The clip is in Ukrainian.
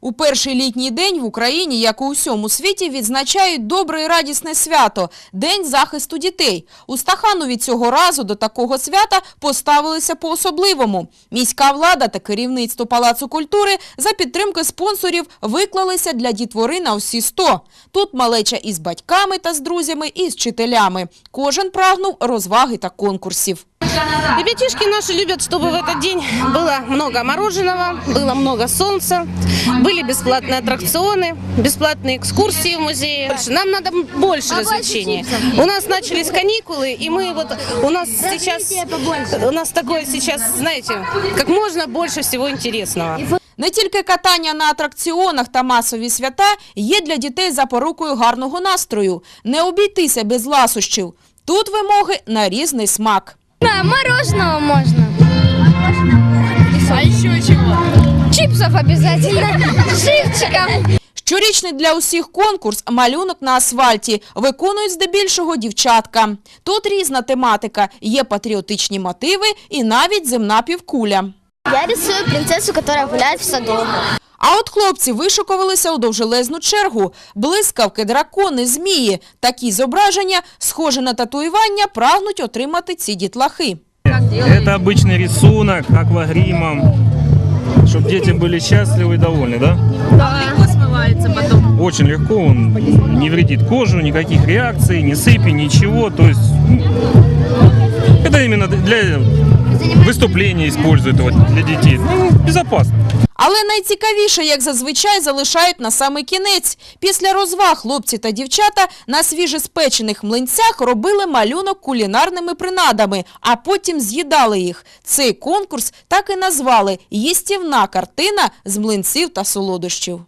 У перший літній день в Україні, як у всьому світі, відзначають добре і радісне свято – День захисту дітей. У Стаханові цього разу до такого свята поставилися по-особливому. Міська влада та керівництво Палацу культури за підтримки спонсорів виклалися для дітвори на всі 100. Тут малеча із батьками та з друзями, і з вчителями. Кожен прагнув розваги та конкурсів. Ребятишки наши любят, чтобы в этот день было много мороженого, было много солнца, были бесплатные аттракционы, бесплатные экскурсии в музее. Больше- Нам надо больше развлечений. У нас начались каникулы, и мы вот у нас сейчас у нас такое сейчас, знаете, как можно больше всего интересного. Не тільки катання на атракціонах та масові свята є для дітей запорукою гарного настрою. Не обійтися без ласощів. Тут вимоги на різний смак. Да, мороженого можно. А еще чего? Чипсов обязательно. С живчиком. Щорічний для усіх конкурс «Малюнок на асфальті» виконують здебільшого дівчатка. Тут різна тематика, є патріотичні мотиви і навіть земна півкуля. Я рисую принцессу, которая гуляет в саду. А от хлопці вишикувалися у довжелезну чергу. Блискавки, дракони, змії. Такі зображення, схожі на татуювання, прагнуть отримати ці дітлахи. Это обычный рисунок аквагримом, чтобы дети были счастливы и довольны, да? Легко смывается потом. Очень легко, он не вредит кожу, никаких реакций, ни сыпи, ничего. То есть м, это именно для выступления используют его для детей. Ну, безопасно. Але найцікавіше, як зазвичай, залишають на самий кінець. Після розваг хлопці та дівчата на свіжеспечених млинцях робили малюнок кулінарними принадами, а потім з'їдали їх. Цей конкурс так і назвали «Їстівна картина з млинців та солодощів».